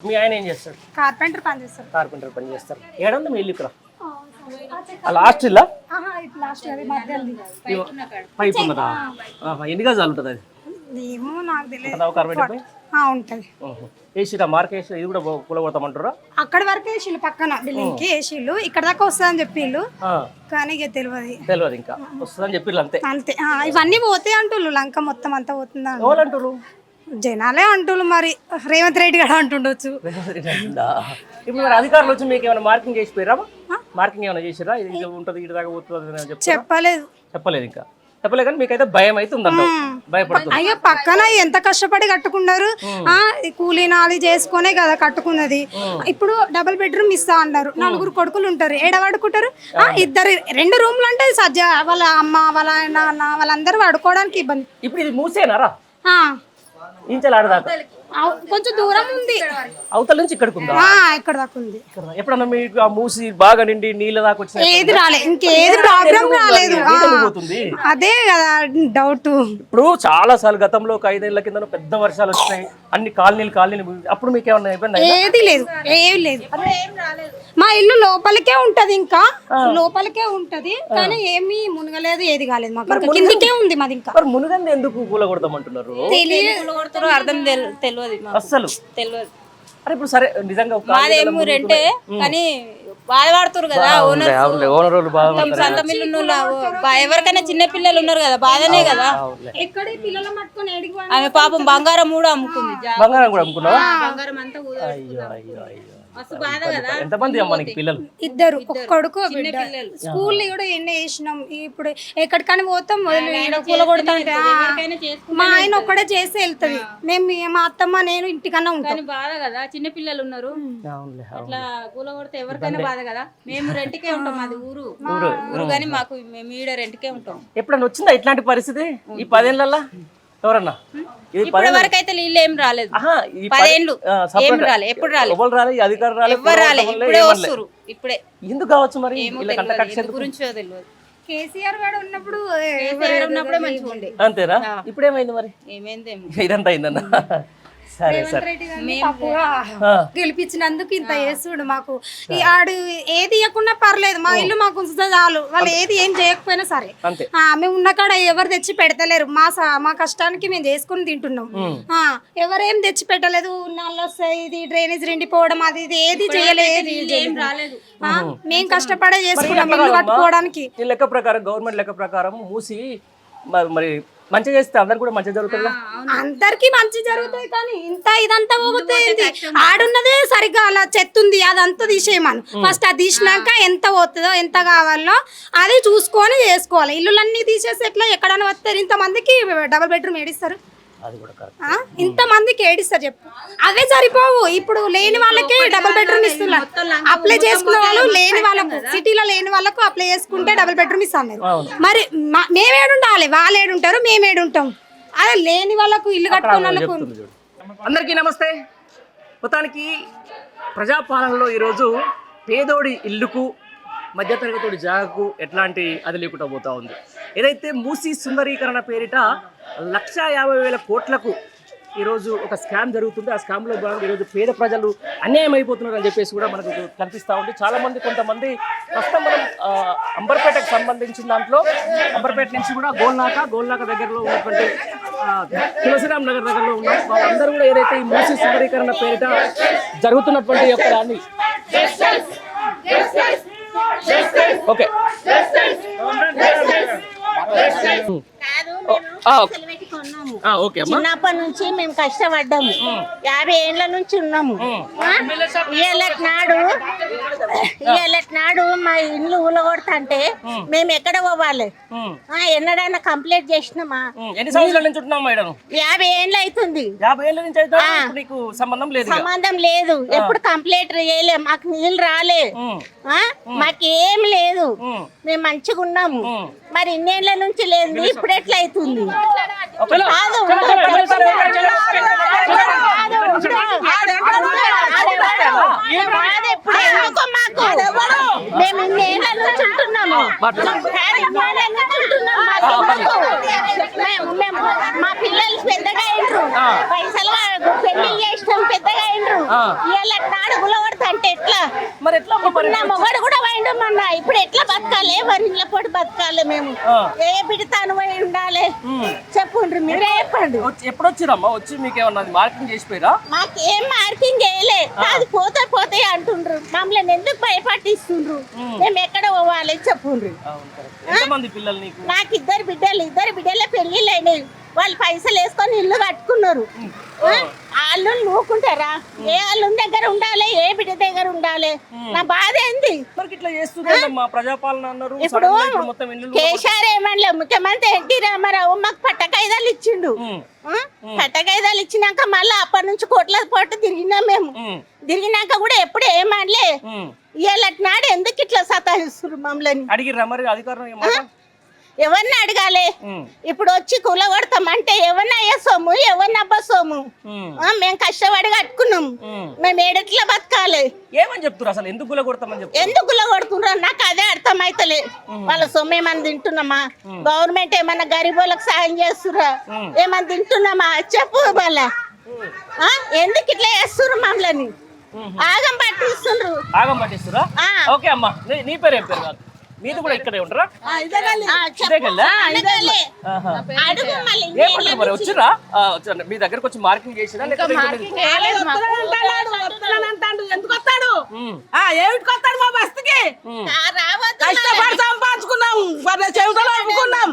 మీ ఆయన ఏం చేస్తాడు? కార్పెంటర్ పని చేస్తారు కార్పెంటర్ పని చేస్తారు ఏడుంది మీ ఇల్లు ఇక్కడ? ఆ లాస్ట్ ఇల్లా? ఆహా ఇట్లా లాస్ట్ అది మధ్యది. పైప్ ఉన్నదా? ఆహా, ఎన్ని గజాలు ఉంటుంది అది? ఏమో నాకు తెలియదు. కార్పెంటర్ పై ఆ, ఉంటది. వేసిరా మార్క్ వేసి ఇది కూడా కూలగొడతామంటారా? అక్కడ వరకు వేసిళ్ళు పక్కన బిల్డింగ్కి వేసిళ్ళు ఇక్కడ దాకా వస్తుందని చెప్పిళ్ళు ఆ, కానీ ఇక తెలియదు తెలియదు ఇంకా. వస్తుందని చెప్పిర్రు అంతే. అంతే. ఆ, ఇవన్నీ పోతాయి అంటుళ్ళు లంక మొత్తం అంతా పోతుందా అంటు. జనాలే అంటుళ్ళు మరి. రేవంత్ రెడ్డి కూడా అంటుండొచ్చు. ఇప్పుడు మరి అధికారులు వచ్చి మీకు ఏమైనా మార్కింగ్ చేసి పోయిరా మార్కింగ్ ఏమైనా చేసిరా ఇది ఉంటుంది ఇటు దాకా పోతుంది చెప్పలేదు. చెప్పలేదు ఇంకా. చెప్పలేదు కానీ మీకైతే భయం అయితే భయపడుతుంది అయ్యో పక్కన ఎంత కష్టపడి కట్టుకున్నారు? ఆ కూలీ నాలి చేసుకునే కదా కట్టుకున్నది. ఇప్పుడు డబుల్ బెడ్రూమ్ ఇస్తా అన్నారు. నలుగురు కొడుకులు ఉంటారు. ఏడ పడుకుంటారు ఆ, ఇద్దరు రెండు రూమ్లు అంటే సజ్జ వాళ్ళ అమ్మ వాళ్ళ నాన్న వాళ్ళందరూ పడుకోవడానికి ఇబ్బంది. ఇప్పుడు ఇది మూసేనారా కొంచెం దూరం ఉంది. అవతల నుంచి ఇక్కడికి ఉందా? ఆ, ఇక్కడ దాకా ఉంది. ఇక్కడ ఎప్పుడన్నా మీకు ఆ మూసి బాగా నిండి నీళ్ళ దాకా వచ్చిన ఏది రాలే ఇంకేది ప్రాబ్లం రాలేదు. అదే కదా డౌట్ ఇప్పుడు చాలా సార్లు గతంలో ఒక ఐదేళ్ళ కింద పెద్ద వర్షాలు వచ్చినాయి. అన్ని కాలనీలు కాలనీలు అప్పుడు మీకు ఏమన్నా ఇబ్బంది? ఏది లేదు ఏది లేదు. మా ఇల్లు లోపలికే ఉంటది ఇంకా. లోపలికే ఉంటది కానీ ఏమీ మునగలేదు ఏది కాలేదు మాకు. కిందికే ఉంది మాది ఇంకా. మరి మునుగంది ఎందుకు కూలగొడతామంటున్నారు? తెలియదు అర్థం తెల్- తెలియదు అస్సలు. తెలియదు అరే ఇప్పుడు సరే నిజంగా మాదేమో రెంటే కానీ బాధపడుతురు కదా ఓనర్ ఓనర్ వాళ్ళు సొంత మిల్లు ఉన్నోళ్ళు, బా- ఎవరికైనా చిన్న పిల్లలు ఉన్నారు కదా బాధనే కదా? ఆమె పాపం బంగారం కూడా అమ్ముకుంది బంగారం కూడా అమ్ముకున్నావా? బంగారం అంతా ఎంతమంది అమ్మ నీకు పిల్లలు? ఇద్దరు ఒక కొడుకు బిడ్డ. స్కూల్ కూడా ఎన్ని వేసినాం? ఇప్పుడు ఎక్కడికని పోతాం మొదలు కూలగొడతా మా ఆయన ఒక్కడే చేసి వెళ్తది. మేము మా అత్తమ్మ నేను ఇంటికన్నా ఉంటాం. కానీ బాధ కదా? చిన్న పిల్లలు ఉన్నారు. అట్లా కొడితే ఎవరికైనా బాధ కదా? మేము రెంట్కే ఉంటాం మాది ఊరు. ఊరు కానీ మాకు మేము ఈడ రెంట్కే ఉంటాం. ఎప్పుడన్నా వచ్చిందా ఇట్లాంటి పరిస్థితి? ఈ పదేళ్ళల్లో? ఎవరన్నా? ఇప్పటి వరకు అయితే నీళ్ళు ఏం రాలేదు. పదేళ్ళు. ఏం రాలే ఎప్పుడు రాలే. ఎవరు రాలే అధికారులు రాలే రాలే ఇప్పుడే. వస్తురు ఇప్పుడే. ఎందుకు కావచ్చు మరి? గురించో తెలియదు కేసీఆర్ గారు ఉన్నప్పుడు కేసీఆర్ ఉన్నప్పుడే మంచిగా ఉండే అంతేనా? ఇప్పుడేమైంది మరి? ఏమైందేమో ఇదంతా అయిందన్న. రెడ్డి గారిని గెలిపించినందుకు ఇంత చేస్తుడు మాకు. ఈ ఆడు ఏది ఇవ్వకున్నా పర్లేదు మా ఇల్లు మాకు ఉంచితే చాలు. వాళ్ళు ఏది ఏం చేయకపోయినా సరే. ఆ, మేము ఉన్న కాడ ఎవరు తెచ్చి పెడతలేరు. మా స- మా కష్టానికి మేము చేసుకుని తింటున్నాం. ఆ, ఎవరేం తెచ్చి పెట్టలేదు? నల్ల వస్తాయి ఇది డ్రైనేజ్ నిండిపోవడం అది ఇది ఏది చేయలేదు. ఏం రాలేదు. ఆ, మేము కష్టపడే చేసుకున్నాం ఇల్లు కట్టుకోవడానికి. ఈ లెక్క ప్రకారం గవర్నమెంట్ లెక్క ప్రకారం మూసి మరి- మరి మంచిగా చేస్తే అందరు కూడా మంచిగా జరుగుతుందా అందరికి మంచి జరుగుతాయి కానీ ఇంత ఇదంతా పోగుతుంది ఆడున్నదే సరిగ్గా అలా చెత్తుంది అదంతా తీసేయమను. ఫస్ట్ అది తీసినాక ఎంత పోతుందో ఎంత కావాలో అది చూసుకొని చేసుకోవాలి. ఇల్లులన్నీ తీసేసి ఎట్లా ఎక్కడైనా వస్తారు? ఇంతమందికి డబుల్ బెడ్రూమ్ ఏడిస్తారు? అది కూడా కరెక్ట్ ఆ? ఇంతమందికి ఏడిస్తారు చెప్పు. అవే సరిపోవు. ఇప్పుడు లేని వాళ్ళకి డబుల్ బెడ్రూమ్ ఇస్తున్నారు అప్లై చేసుకున్న వాళ్ళు లేని వాళ్ళకు సిటీలో లేని వాళ్ళకు అప్లై చేసుకుంటే డబుల్ బెడ్రూమ్ ఇస్తాను మరి మేమేడుండాలి వాళ్ళు ఏడుంటారు మేమేడుంటాం అదే లేని వాళ్ళకు ఇల్లు కట్టుకున్న అందరికీ నమస్తే. మొత్తానికి ప్రజాపాలనలో ఈరోజు పేదోడి ఇల్లుకు మధ్యతరగతోడి జాగకు ఎట్లాంటి అది లేకుండా పోతా ఉంది. ఏదైతే మూసీ సుందరీకరణ పేరిట లక్ష యాభై వేల కోట్లకు ఈరోజు ఒక స్కామ్ జరుగుతుంది. ఆ స్కామ్లో భాగంగా ఈరోజు పేద ప్రజలు అన్యాయం అయిపోతున్నారు అని చెప్పేసి కూడా మనకు కనిపిస్తూ ఉంది. చాలామంది కొంతమంది ప్రస్తుతం మనం అంబర్పేటకు సంబంధించిన దాంట్లో అంబర్పేట నుంచి కూడా గోల్నాక గోల్నాక దగ్గరలో ఉన్నటువంటి తులసిరామ్ నగర్ దగ్గరలో ఉన్నాం వాళ్ళందరూ కూడా ఏదైతే ఈ మూసీ సుందరీకరణ పేరిట జరుగుతున్నటువంటి యొక్క దాన్ని ఓకే ఆ, ఆ, ఓకే అమ్మా చిన్నప్పటి నుంచి మేము కష్టపడ్డాము. యాభై ఏండ్ల నుంచి ఉన్నాము. ఇయ్యాలటి నాడు ఇయ్యాలటి నాడు మా ఇల్లు ఊలగొడతంటే మేము ఎక్కడ పోవాలి? ఎన్నడైనా కంప్లీట్ చేసినామా? ఎన్ని సంవత్సరాల నుంచి ఉంటున్నాం మేడం? యాభై ఏండ్లు అవుతుంది యాభై ఏళ్ళ నుంచి నీకు సంబంధం లేదు. సంబంధం లేదు. ఎప్పుడు కంప్లీట్ చేయలే. మాకు నీళ్ళు రాలే. మాకేం లేదు. మేము మంచిగా ఉన్నాము మరి ఇన్నేళ్ళ నుంచి లేదు ఇప్పుడు ఎట్లా అవుతుంది చలో, కాదు. చలో, చలో, చలో, చలో, చలో, కాదు, ఇప్పుడు ఎందుకో మాకు? మేము ఇన్నేళ్ళ నుంచి ఉంటున్నాము. మా పిల్లలు పెద్దగా పైసలు పెళ్ళి చేసినాం పెద్దగా అయిండ్రు ఆ. ఇవాళ నాడు అంటే ఎట్లా? మరి ఎట్లా అమ్మ మరి? నా మొగడు కూడా పోయిండు మొన్న. ఇప్పుడు ఎట్లా బతకాలి? ఇళ్ళ పొడి బతకాలి మేము. ఏ బిడతాను పోయి ఉండాలి? చెప్పుండ్రి మీరే. చెప్పండి ఎప్పుడు వచ్చిరమ్మా? వచ్చి మీకు ఏమన్నా మార్కింగ్ చేసిపోయారా? మాకేం మార్కింగ్ చేయలే. అది పోతే పోతే అంటుండ్రు. మమ్మల్ని ఎందుకు భయపట్టిస్తుండ్రు? మేము ఎక్కడ పోవాలి పిల్లలు నీకు? ఇద్దరు బిడ్డలు. ఇద్దరు బిడ్డలే పెళ్ళిళ్ళైనాయి వాళ్ళు పైసలు వేసుకొని ఇల్లు కట్టుకున్నారు? వాళ్ళు నూకుంటారా ఏ వాళ్ళ దగ్గర ఉండాలి ఏ బిడ్డ దగ్గర ఉండాలి? నా బాధ ఏంది? మరి ఇట్లా చేస్తుందమ్మా ప్రజాపాలన అన్నారు ఇప్పుడు కేసీఆర్ ఏమనలే ముఖ్యమంత్రి ఎన్టీ రామారావు మాకు పట్టకాయిదాలు ఇచ్చిండు? పట్టకాయిదాలు ఇచ్చినాక మళ్ళీ అప్పటి నుంచి కోట్ల పోటు తిరిగినాం మేము. తిరిగినాక కూడా ఎప్పుడు ఏమనలే? ఇవాళ నాడు ఎందుకు ఇట్లా సతాయిస్తున్నారు మమ్మల్ని? అడిగిర్రా మరి అధికారం ఏమన్నా ఎవరిని అడగాలి? ఇప్పుడు వచ్చి కూల కొడతామంటే ఎవరిని అయ్యే సొమ్ము ఎవరిని అబ్బా సొమ్ము మేము కష్టపడి కట్టుకున్నాం. మేము ఏడెట్లా బతకాలి? ఏమని చెప్తున్నారు అసలు ఎందుకు చెప్తారు ఎందుకు గుల్ల కొడుతున్నారు నాకు అదే అర్థమైతలే. వాళ్ళ సొమ్ము ఏమన్నా తింటున్నామా గవర్నమెంట్ ఏమన్నా గరీబులకు సాయం చేస్తురా ఏమన్నా తింటున్నామా? చెప్పు వాళ్ళ ఎందుకు ఇట్లా చేస్తున్నారు మమ్మల్ని? ఆగం పట్టిస్తుండ్రు ఆగం పట్టిస్తురా. ఓకే అమ్మా. నీ- పేరు ఏం పేరు మీది కూడా ఇక్కడే మళ్ళీ ఏమంటారు మరి? వచ్చిరా? మీ దగ్గరకు వచ్చి మార్కింగ్ అంటాడు ఎందుకు వస్తాడు ఆ ఏమిటికి వస్తాడు మా బస్తికి? కష్టపడి సంపాదించుకున్నాం. అమ్ముకున్నాం.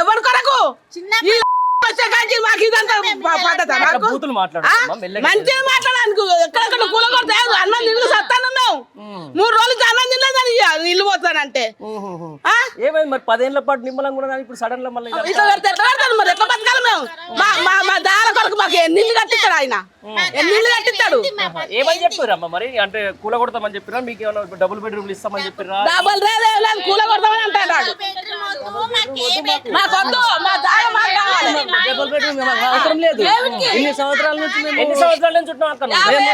ఎవరి కొరకు? చిన్న ఈ వచ్చే కాంచి మాకు ఇదంతా పద్ధతా? మాకు మంచిగా మాట్లాడడానికి ఎక్కడెక్కడ కూల కొడితే అన్నం నిల్లు సత్తాను మేము. మూడు రోజులు అన్నం తినలేదని ఇల్లు పోతానంటే. ఆ? ఏమైంది మరి? పదేళ్ళ పాటు నిమ్మలంగా కూడా ఇప్పుడు సడన్గా మళ్ళీ ఇట్లా పెడితే ఎట్లా పెడతాను మరి? ఎట్లా బతకాలి మేము? మా మా మా దార కొరకు మాకు ఎన్ని ఇల్లు కట్టిస్తాడు ఆయన? ఎన్ని ఇల్లు కట్టిస్తాడు ఏమని చెప్పారమ్మా మరి? అంటే కూల కొడతామని చెప్పిరా? మీకు ఏమైనా డబుల్ బెడ్రూమ్లు ఇస్తామని చెప్పిరా? డబల్ రేదే లేదు కూల కొడతామని అంటాడు మాకొద్దు మా దార మాకు కావాలి. డబుల్ బెడ్రూమ్ అవసరం లేదు. ఇన్ని సంవత్సరాల నుంచి మేము ఎన్ని సంవత్సరాల నుంచి ఉంటున్నాం అక్కడ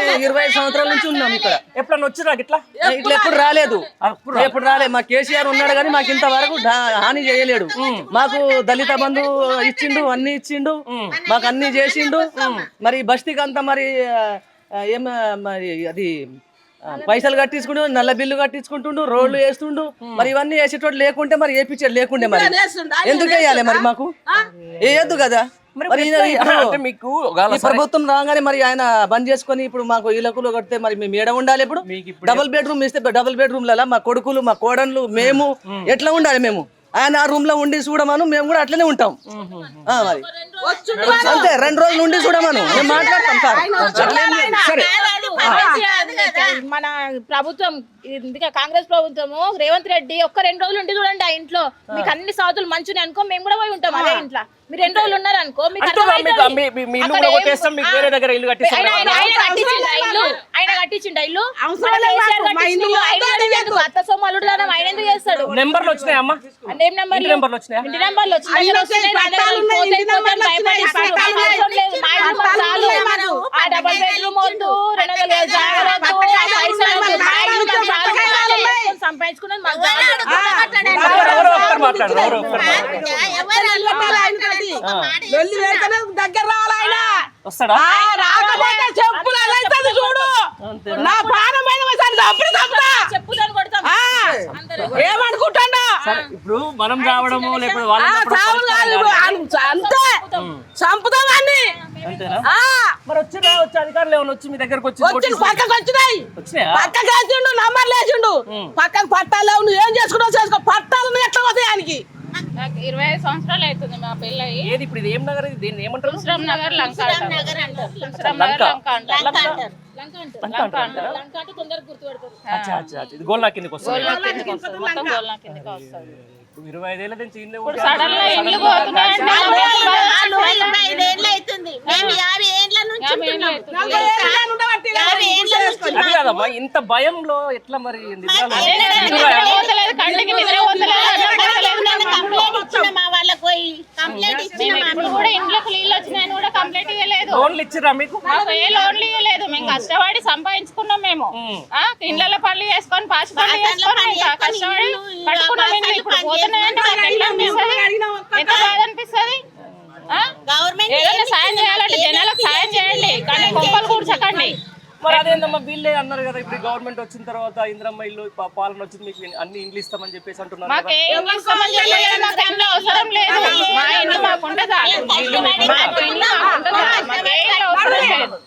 మేము ఇరవై ఐదు సంవత్సరాల నుంచి ఉన్నాం ఇక్కడ. ఎప్పుడన్నా వచ్చిరా ఇట్లా ఇట్లా ఎప్పుడు రాలేదు. ఎప్పుడు రాలేదు. మా కేసీఆర్ ఉన్నాడు కానీ మాకు ఇంతవరకు హాని చేయలేడు. మాకు దళిత బంధు ఇచ్చిండు అన్ని ఇచ్చిండు మాకు అన్ని చేసిండు. మరి బస్తీకి అంతా మరి ఏం మరి అది పైసలు కట్టించుకుంటూ నల్ల బిల్లు కట్టించుకుంటుండు రోడ్లు వేస్తుండు. మరి ఇవన్నీ వేసేటోడు లేకుంటే మరి వేపించాడు లేకుండే మరి. ఎందుకు వేయాలి మరి మాకు? వేయద్దు కదా? మరి మీకు ప్రభుత్వం రాగానే మరి ఆయన బంద్ చేసుకొని ఇప్పుడు మాకు ఇలకులు కడితే మరి మేము ఏడ ఉండాలి ఇప్పుడు? డబుల్ బెడ్రూమ్ ఇస్తే డబుల్ బెడ్రూమ్లలో మా కొడుకులు మా కోడన్లు మేము ఎట్లా ఉండాలి మేము? ఆయన ఆ రూమ్లో ఉండి చూడమను మేము కూడా అట్లనే ఉంటాం. ఆ, మరి. అంతే రెండు రోజులు ఉండి చూడమను. మేము మాట్లాడతాం సార్. సరే. మన ప్రభుత్వం ఇంకా కాంగ్రెస్ ప్రభుత్వము రేవంత్ రెడ్డి ఒక్క రెండు రోజులు ఉండి చూడండి ఆ ఇంట్లో. మీకు అన్ని సాతులు మంచిగా అనుకో మేము కూడా పోయి ఉంటాం అదే ఇంట్లో. మీరు రెండు రోజులు ఉన్నారు అనుకో మీకు ఆయన- కట్టించిండా ఇల్లు? అత్త సొమ్ము అల్లుడు దానం ఆయన ఎందుకు చేస్తాడు నెంబర్లు వచ్చినాయి అమ్మా ఏం నెంబర్లు వచ్చినాయా? ఇంటి నెంబర్లు వచ్చినాయి డబల్ బెడ్రూమ్ వద్దు రెండు వందల సంపాదించుకున్నది దగ్గర రావాలి ఆయన వస్తాడా ఆ, రాకపోతే చెప్పులు చూడు నా ప్రాణమైన సరే అప్పుడు తప్పుతా చెప్పుదని కొడతాం ఆ, ఏమనుకుంటాడా? సరే ఇప్పుడు మనం రావడము లేకపోతే వాళ్ళు అంతే చంపుతామని మరి వచ్చి అధికారులు ఏమైనా వచ్చి మీ దగ్గరకు వచ్చి వచ్చి పక్కకు వచ్చినాయి. పక్కకు వేసిండు నంబర్ లేచిండు. పక్కకు పట్టాలు లేవు నువ్వు ఏం చేసుకున్నావు చేసుకో. పట్టాలు ఎట్లా పోతాయి ఆయనకి? నాకు ఇరవై ఐదు సంవత్సరాలు అవుతుంది మా పెళ్ళయి. ఏది ఇప్పుడు ఇది ఏం నగర్ ఇది? దీన్ని ఏమంటారు? నగర్ లంక అంటారు. నగర్ లంక అంటారు. లంక. అంటారు. లంక అంటే తొందరగా గుర్తుపెడతారు. అచ్చా అచ్చా. ఇది గోల్నా కిందకి వస్తుంది. మొత్తం గోల్నా కిందకి వస్తుంది. ఇరవై నుంచి ఇల్లే అది కాదమ్మా ఇంత భయంలో ఎట్లా మరి కంప్లైంట్ ఇచ్చిన మా వాళ్ళకి పోయి కంప్లైంట్ ఇచ్చిన మేము ఇప్పుడు కూడా ఇంట్లోకి నీళ్ళు వచ్చినాయని కూడా కంప్లైంట్ ఇవ్వలేదు లోన్లు ఇచ్చిరా మీకు? మాకు ఏ లోన్లు ఇవ్వలేదు మేము కష్టపడి సంపాదించుకున్నాం మేము. ఆ, ఇళ్ళలో పనులు చేసుకొని పాచి పనులు చేసుకొని కష్టపడి కట్టుకున్నాం. ఇప్పుడు పోతున్నాయంటే మాకు ఎట్లా అనిపిస్తుంది? ఎంత బాధ అనిపిస్తుంది ఆ? గవర్నమెంట్ ఏదైనా సాయం చేయాలంటే జనాలకు సాయం చేయండి. కానీ కొంపలు కూర్చకండి. మరి అదేందమ్మా వీళ్ళే అన్నారు కదా ఇప్పుడు గవర్నమెంట్ వచ్చిన తర్వాత ఇంద్రమ్మ ఇల్లు పాలన వచ్చింది మీకు అన్ని ఇండ్లు ఇస్తామని చెప్పేసి అంటున్నారు